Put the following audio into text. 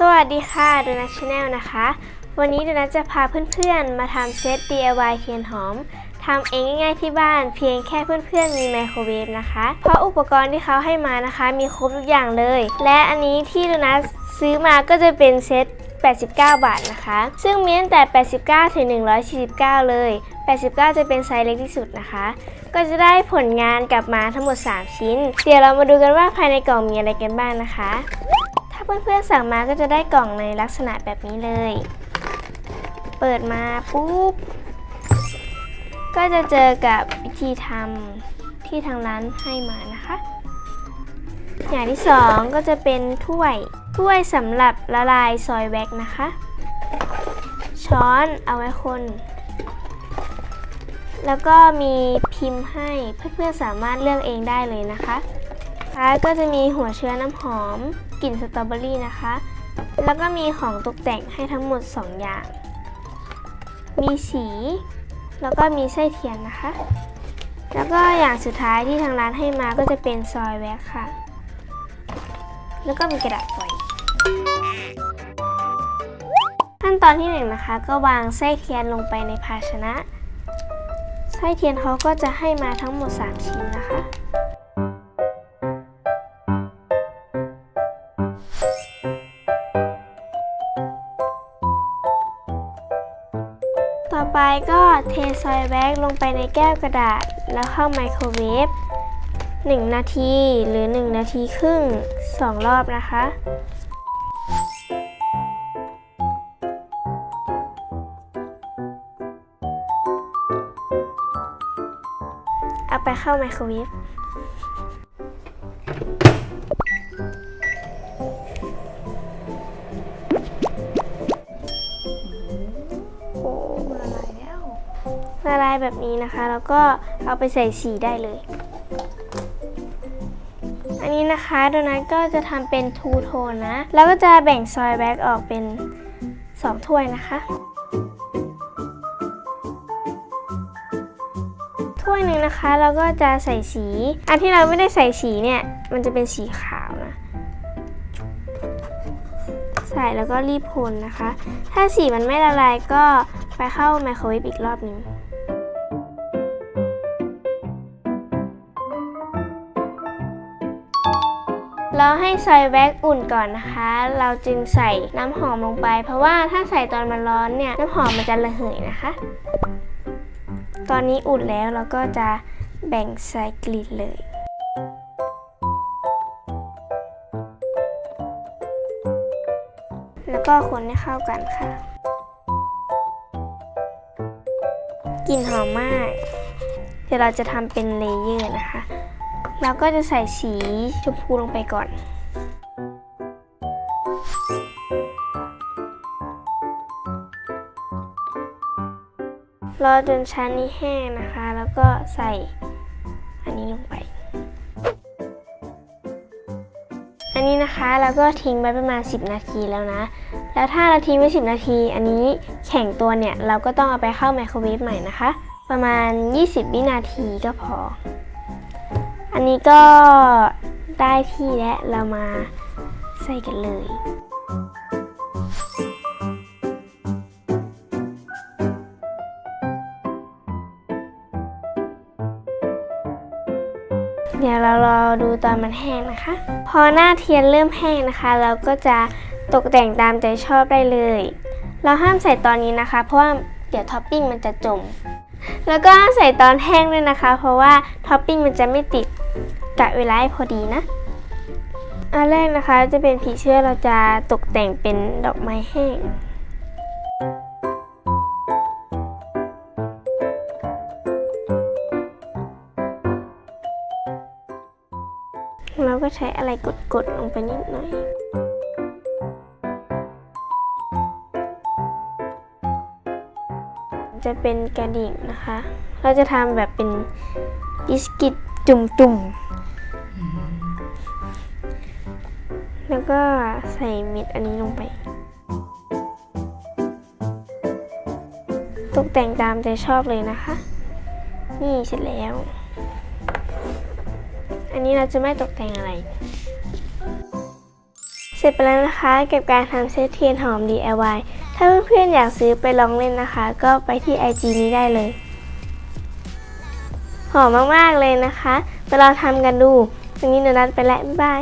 สวัสดีค่ะโดนัทชาแนลนะคะ วันนี้โดนัทจะพาเพื่อนๆ มาทำเซต DIY เทียนหอมทำเองง่ายๆที่บ้านเพียงแค่เพื่อนๆมีไมโครเวฟนะคะ เพราะอุปกรณ์ที่เขาให้มานะคะ มีครบทุกอย่างเลย และอันนี้ที่โดนัทซื้อมาก็จะเป็นเซต 89 บาทนะคะ ซึ่งมีตั้งแต่ 89 ถึง 149 เลย 89 จะเป็นไซส์เล็กที่สุดนะคะ ก็จะได้ผลงานกลับมาทั้งหมด 3 ชิ้น เดี๋ยวเรามาดูกันว่าภายในกล่องมีอะไรกันบ้างนะคะ เพื่อนๆสั่งมาก็จะได้กล่องในลักษณะแบบนี้เลย เปิดมาปุ๊บ ก็จะเจอกับวิธีทำที่ทางร้านให้มานะคะ อย่างที่สองก็จะเป็นถ้วย ถ้วยสำหรับละลายซอยแว็กนะคะ ช้อนเอาไว้คนแล้วก็มีพิมพ์ให้เพื่อนๆสามารถเลือกเองได้เลยนะคะแล้วก็จะมีหัวเชื้อน้ำหอม กลิ่นสตรอเบอรี่นะคะ แล้วก็มีของตกแต่งให้ทั้งหมด 2 อย่าง มีสี แล้วก็มีไส้เทียนนะคะ แล้วก็อย่างสุดท้ายที่ทางร้านให้มาก็จะเป็นซอยแว็กค่ะ แล้วก็มีกระดาษฟอยขั้นตอนที่หนึ่งนะคะ ก็วางไส้เทียนลงไปในภาชนะ ไส้เทียนเขาก็จะให้มาทั้งหมด 3 ชิ้นนะคะ ต่อไปก็เทซอยแว็กลงไปในแก้วกระดาษ แล้วเข้าไมโครเวฟ1 นาทีหรือ 1 นาทีครึ่ง 2 รอบนะคะ เอาไปเข้าไมโครเวฟ ละลายแบบนี้นะคะ แล้วก็เอาไปใส่สีได้เลย อันนี้นะคะโดนัทก็จะทำเป็นทูโทนนะ แล้วก็จะแบ่งซอยแบ็กออกเป็น 2 ถ้วยนะคะถ้วยหนึ่งนะคะ เราก็จะใส่สี อันที่เราไม่ได้ใส่สีเนี่ย มันจะเป็นสีขาวนะ ใส่แล้วก็รีบคนนะคะ ถ้าสีมันไม่ละลายก็ไปเข้าไมโครเวฟอีกรอบหนึ่งเราให้ซอยแว็กอุ่นก่อนนะคะ เราจึงใส่น้ำหอมลงไป เพราะว่าถ้าใส่ตอนมันร้อนเนี่ยน้ำหอมมันจะระเหยนะคะ ตอนนี้อุ่นแล้วเราก็จะแบ่งใส่กลีนเลย ก็คนให้เข้ากันค่ะ กลิ่นหอมมาก เดี๋ยวเราจะทำเป็นเลเยอร์นะคะ เราก็จะใส่สีชมพูลงไปก่อนรอจนชั้นนี้แห้งนะคะ แล้วก็ใส่อันนี้ลง อันนี้นะคะเราก็ทิ้งไว้ประมาณ 10 นาทีแล้วนะ แล้วถ้าเราทิ้งไว้ 10 นาที อันนี้แข็งตัวเนี่ยเราก็ต้องเอาไปเข้าไมโครเวฟใหม่นะคะ ประมาณ 20 วินาทีก็พอ อันนี้ก็ได้ที่แล้วเรามาใส่กันเลย เดี๋ยวเรารอดูตอนมันแห้งนะคะ พอหน้าเทียนเริ่มแห้งนะคะ เราก็จะตกแต่งตามใจชอบได้เลย เราห้ามใส่ตอนนี้นะคะ เพราะว่าเดี๋ยวท็อปปิ้งมันจะจม แล้วก็ห้ามใส่ตอนแห้งด้วยนะคะ เพราะว่าท็อปปิ้งมันจะไม่ติดกะเวลาให้พอดีนะ อันแรกนะคะจะเป็นผีเสื้อเราจะตกแต่งเป็นดอกไม้แห้ง เราก็ใช้อะไรกดๆลงไปนิดหน่อยจะเป็นกระดิ่งนะคะ เราจะทำแบบเป็นบิสกิตจุ่มๆ แล้วก็ใส่เม็ดอันนี้ลงไป ตกแต่งตามใจชอบเลยนะคะ นี่เสร็จแล้ว อันนี้เราจะไม่ตกแต่งอะไร เสร็จไปแล้วนะคะกับการทำเซตเทียนหอม DIY ถ้าเพื่อนๆอยากซื้อไปลองเล่นนะคะ ก็ไปที่ IG นี้ได้เลย หอมมากๆเลยนะคะ ไปลองทำกันดูวันนี้หนูนัดไปแล้วบ๊ายบาย